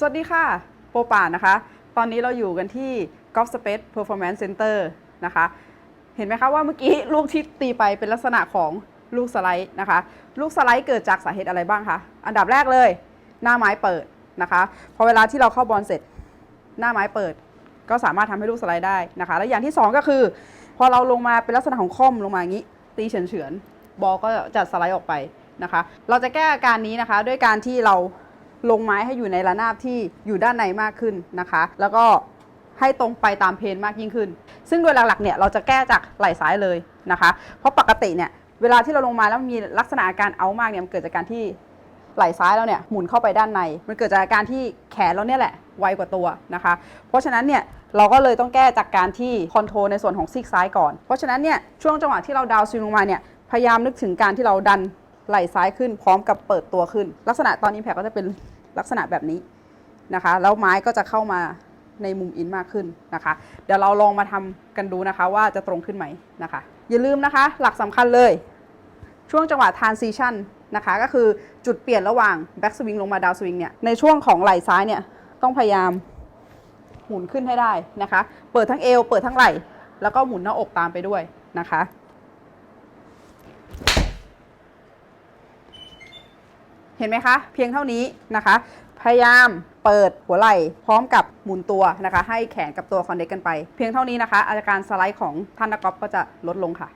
สวัสดีค่ะ โปป่านะคะ ตอนนี้เราอยู่กันที่ Golf Space Performance Center นะคะ เห็นไหมคะว่าเมื่อกี้ลูกที่ตีไปเป็นลักษณะของลูกสไลด์นะคะ ลูกสไลด์เกิดจากสาเหตุอะไรบ้างคะ อันดับแรกเลย หน้าไม้เปิดนะคะ พอเวลาที่เราเข้าบอลเสร็จ หน้าไม้เปิด ก็สามารถทำให้ลูกสไลด์ได้นะคะ และอย่างที่สองก็คือ พอเราลงมาเป็นลักษณะของค่อมลงมาอย่างนี้ ตีเฉือนเฉือนๆบอลก็จะสไลด์ออกไปนะคะ เราจะแก้อาการนี้นะคะ ด้วยการที่เรา ลงไม้ให้อยู่ในระนาบที่อยู่ด้านในมากขึ้นนะคะ แล้วก็ให้ตรงไปตามเพนมากยิ่งขึ้น ซึ่งโดยหลักๆเนี่ยเราจะแก้จากไหล่ซ้ายเลยนะคะ เพราะปกติเนี่ยเวลาที่เราลงมาแล้วมีลักษณะอาการเอามากเนี่ยมันเกิดจากการที่ไหล่ซ้ายเราเนี่ยหมุนเข้าไปด้านใน มันเกิดจากอาการที่แขนเราเนี่ยแหละไวกว่าตัวนะคะ เพราะฉะนั้นเนี่ยเราก็เลยต้องแก้จากการที่คอนโทรลในส่วนของซีกซ้ายก่อน เพราะฉะนั้นเนี่ยช่วงจังหวะที่เราดาวน์สวิงลงมาเนี่ยพยายามนึกถึงการที่เราดันไหล่ซ้ายขึ้นพร้อมกับเปิดตัวขึ้น ลักษณะตอนนี้แผลก็จะเป็น ลักษณะแบบนี้นะคะ แล้วไม้ก็จะเข้ามาในมุมอินมากขึ้นนะคะ เดี๋ยวเราลองมาทำกันดูนะคะว่าจะตรงขึ้นไหมนะคะ อย่าลืมนะคะ หลักสำคัญเลย ช่วงจังหวะ transition นะคะก็คือจุดเปลี่ยนระหว่าง back swing ลงมา down swing เนี่ยในช่วงของไหล่ซ้ายเนี่ยต้องพยายามหมุนขึ้นให้ได้นะคะ เปิดทั้งเอว เปิดทั้งไหล่ แล้วก็หมุนหน้าอกตามไปด้วยนะคะ เห็นไหมคะ เพียงเท่านี้นะคะ พยายามเปิดหัวไหล่พร้อมกับหมุนตัวนะคะ ให้แขนกับตัวคอนเนคกันไป เพียงเท่านี้นะคะ อาการสไลด์ของท่านนักกอล์ฟก็จะลดลงค่ะ